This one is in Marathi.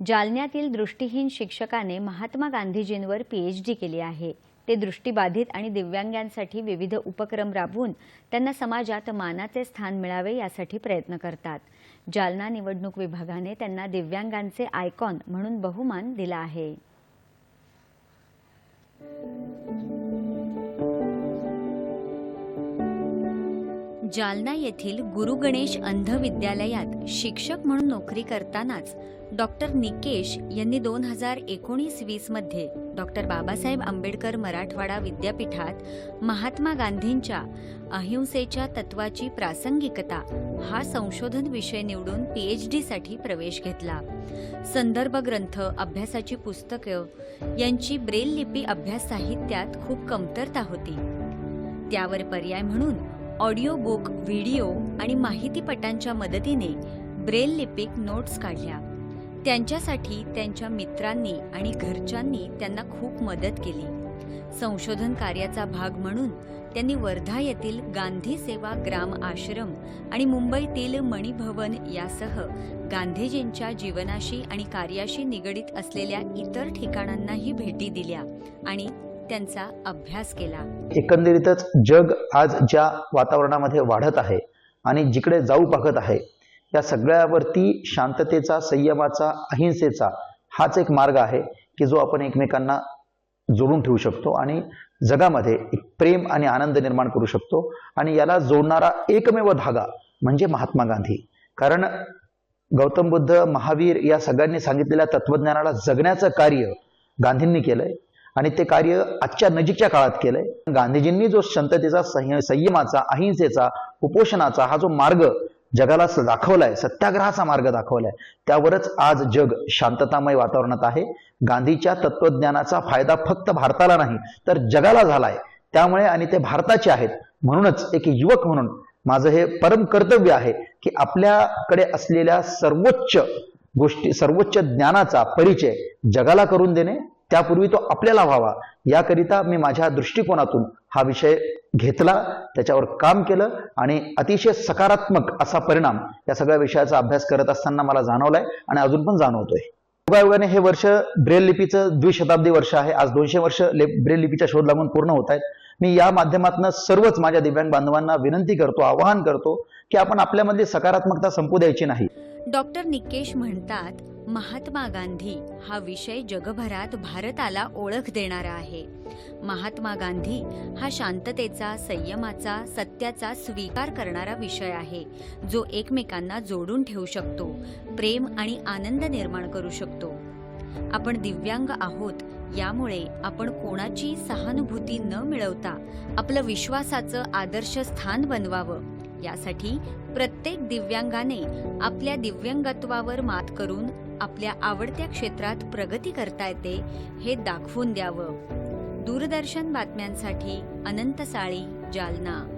जालन्यातील दृष्टीहीन शिक्षकाने महात्मा गांधीजींवर पीएच डी केली आहे. ते दृष्टीबाधित आणि दिव्यांगांसाठी विविध उपक्रम राबवून त्यांना समाजात मानाचे स्थान मिळावे यासाठी प्रयत्न करतात. जालना निवडणूक विभागाने त्यांना दिव्यांगांचे आयकॉन म्हणून बहुमान दिला आहे. जालना येथील गुरु गणेश अंध विद्यालयात शिक्षक म्हणून नोकरी करतानाच डॉक्टर निकेश यांनी दोन हजार एकोणीस वीसमध्ये डॉक्टर बाबासाहेब आंबेडकर मराठवाडा विद्यापीठात महात्मा गांधींच्या अहिंसेच्या तत्वाची प्रासंगिकता हा संशोधन विषय निवडून पीएच साठी प्रवेश घेतला. संदर्भ ग्रंथ अभ्यासाची पुस्तकं यांची ब्रेल लिपी अभ्यास साहित्यात खूप कमतरता होती. त्यावर पर्याय म्हणून ऑडिओ बुक व्हिडिओ आणि माहितीपटांच्या मदतीने ब्रेल लिपिक नोट्स काढल्या. त्यांच्यासाठी त्यांच्या मित्रांनी आणि घरच्यांनी त्यांना खूप मदत केली. संशोधन कार्याचा भाग म्हणून त्यांनी वर्धा येथील गांधी सेवा ग्राम आश्रम आणि मुंबईतील मणिभवन यासह गांधीजींच्या जीवनाशी आणि कार्याशी निगडीत असलेल्या इतर ठिकाणांनाही भेटी दिल्या आणि त्यांचा अभ्यास केला. एकंदरीतच जग आज ज्या वातावरणामध्ये वाढत आहे आणि जिकडे जाऊ पाहत आहे या सगळ्यावरती शांततेचा संयमाचा अहिंसेचा हाच एक मार्ग आहे की जो आपण एकमेकांना जोडून ठेवू शकतो आणि जगामध्ये एक प्रेम आणि आनंद निर्माण करू शकतो आणि याला जोडणारा एकमेव धागा म्हणजे महात्मा गांधी. कारण गौतम बुद्ध महावीर या सगळ्यांनी सांगितलेल्या तत्वज्ञानाला जगण्याचं कार्य गांधींनी केलंय. आणि ते कार्य आजच्या नजीकच्या काळात केलंय. गांधीजींनी जो शांततेचा संय- संयमाचा अहिंसेचा उपोषणाचा हा जो मार्ग जगाला स- दाखवलाय सत्याग्रहाचा मार्ग दाखवलाय त्यावरच आज जग शांततामय वातावरणात आहे. गांधीच्या तत्वज्ञानाचा फायदा फक्त भारताला नाही तर जगाला झालाय. त्यामुळे आणि ते भारताचे आहेत म्हणूनच एक युवक म्हणून माझं हे परम कर्तव्य आहे की आपल्याकडे असलेल्या सर्वोच्च गोष्टी सर्वोच्च ज्ञानाचा परिचय जगाला करून देणे त्यापूर्वी तो आपल्याला व्हावा. याकरिता मी माझ्या दृष्टिकोनातून हा विषय घेतला त्याच्यावर काम केलं आणि अतिशय सकारात्मक असा परिणाम या सगळ्या विषयाचा अभ्यास करत असताना मला जाणवलाय आणि अजून पण जाणवतोय. योगायोगाने हे वर्ष ब्रेल लिपीचं द्विशताब्दी वर्ष आहे. आज दोनशे वर्ष ब्रेल लिपीचा शोध लागून पूर्ण होत आहेत. मी या माध्यमातून सर्वच माझ्या दिव्यांग बांधवांना विनंती करतो आवाहन करतो की आपण आपल्यामधली सकारात्मकता संपू द्यायची नाही. डॉक्टर निकेश म्हणतात महात्मा गांधी हा विषय जगभरात भारताला ओळख देणारा आहे. महात्मा गांधी हा शांततेचा संयमाचा सत्याचा स्वीकार करणारा विषय आहे जो एकमेकांना जोडून ठेवू शकतो प्रेम आणि आनंद निर्माण करू शकतो. आपण दिव्यांग आहोत यामुळे आपण कोणाची सहानुभूती न मिळवता आपलं विश्वासाचं आदर्श स्थान बनवावं. यासाठी प्रत्येक दिव्यांगाने आपल्या दिव्यांगत्वावर मात करून आपल्या आवडत्या क्षेत्रात प्रगती करता येते हे दाखवून द्यावं. दूरदर्शन बातम्यांसाठी अनंत साळी जालना.